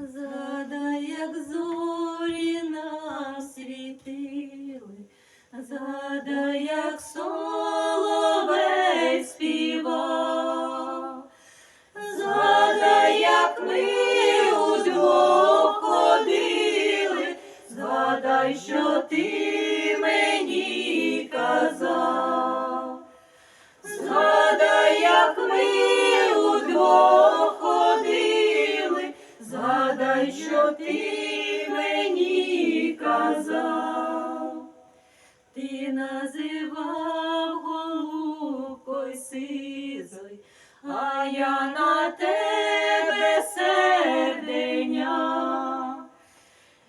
Згадай, як зорі нам світили, згадай, як соловей співав, згадай, як ми удвох ходили, згадай, що ти мені казав. Згадай, що ти мені казав. Ти називав голубкою сизой, а я на тебе серденя.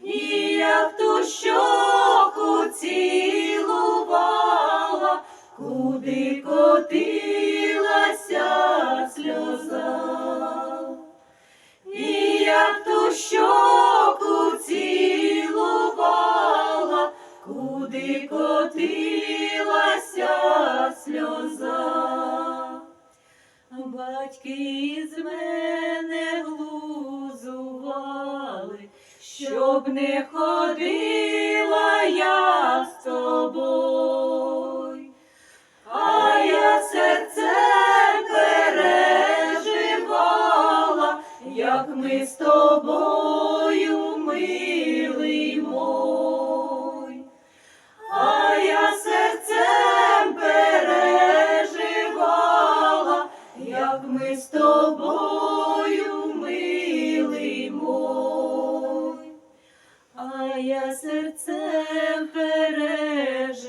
І я в ту щоку цілувала, куди котилася куди сльоза. Батьки із мене глузували, щоб не ходила я з тобою. А я серцем переживала, як ми з тобою, я серцем переживала,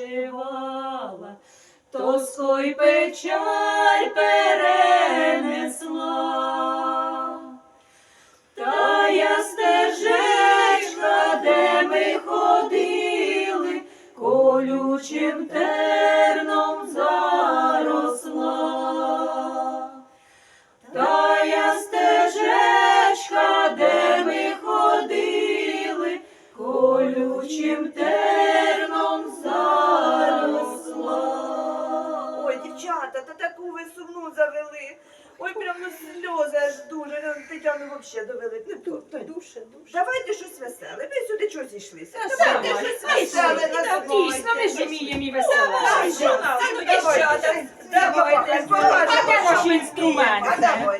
тоску й печаль перенесла. Та я стежечка, де ми ходили, колючим терном заросла. Дівчата, та таку ви сумну завели. Ой, прям ну сльози аж дуже. Ну, Тетяну взагалі довели. Не тут. Душе, душе. Давайте щось веселе. Ви сюди чого зійшлися? Та Давайте сама, щось веселе Та. Дійсно, ми ж вміємо і Давай? Ну, Давайте, дівчата, давайте, Давайте, давайте. ваші інструменти. А давайте.